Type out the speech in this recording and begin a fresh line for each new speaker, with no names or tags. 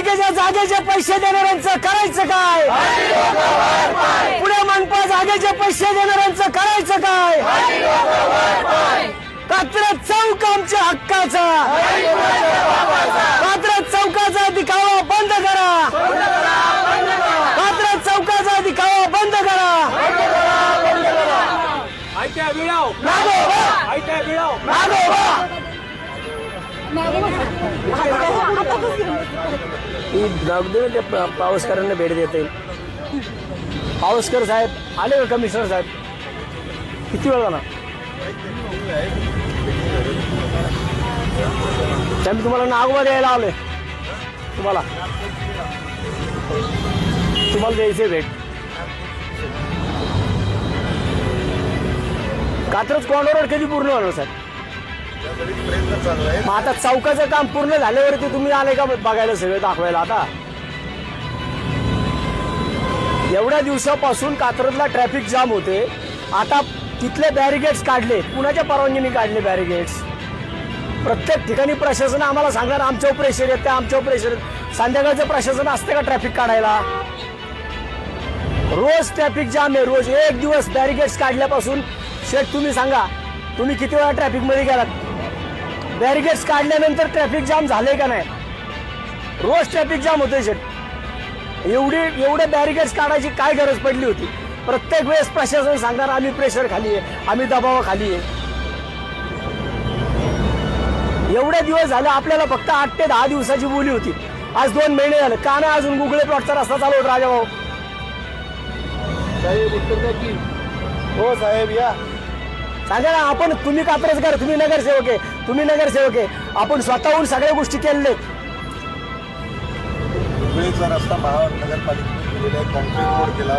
महापालिकेच्या जागेचे पैसे देणाऱ्यांचं करायचं काय? पुणे मनपा जागेचे पैसे देणाऱ्यांचं करायचं काय? कात्रज चौक आमच्या हक्काचा. कात्रज चौकाचा दिखावा बंद करा. कात्रज चौकाचा दिखावा बंद करा.
ऐका विळाव
मागोवा ते पावसकरांना भेट देता येईल. पावसकर साहेब आले का कमिशनर साहेब? किती वेळ झाला? त्यांनी तुम्हाला नागवा द्यायला आले. तुम्हाला. तुम्हाला द्यायचे भेट. कात्रज कॉर्नरवर कधी पूर्ण होणार साहेब? मग आता चौकाचं काम पूर्ण झाल्यावरती तुम्ही आले का बघायला सगळं दाखवायला आता? एवढ्या दिवसापासून कात्रजला ट्रॅफिक जाम होते. आता तिथले बॅरिगेड्स काढले. कुणाच्या परवानगीने काढले बॅरिगेड्स प्रत्येक ठिकाणी प्रशासन आम्हाला सांगणार आमच्यावर प्रेशर येते आमच्यावर प्रेशर संध्याकाळचं प्रशासन असते का ट्रॅफिक काढायला? रोज ट्रॅफिक जाम आहे रोज एक दिवस बॅरिगेड्स काढल्यापासून. शेठ तुम्ही सांगा तुम्ही किती वेळा ट्रॅफिकमध्ये गेलात? बॅरिगेड्स काढल्यानंतर ट्रॅफिक जाम झालंय का नाही? रोज ट्रॅफिक जाम होतंय शेट. एवढी एवढे बॅरिगेड्स काढायची काय गरज पडली होती? प्रत्येक वेळेस प्रशासन सांगणार आम्ही प्रेशर खाली आहे आम्ही दबावाखाली आहे. एवढे दिवस झाले आपल्याला फक्त आठ ते दहा दिवसाची बोली होती. आज दोन महिने झाले. का नाही अजून गुगळे प्लॉटचा रस्ता चालू होत राजा भाऊ?
साहेब उत्तर द्या की.
हो साहेब या.
सांगा ना आपण तुम्ही कात्रजकर तुम्ही नगरसेवक आहे तुम्ही नगरसेवक आहे आपण स्वतःहून सगळ्या गोष्टी केलेल्या आहेत.
हुबळीचा रस्ता महानगरपालिकेने केलेला आहे कॉन्क्रीट रोड केला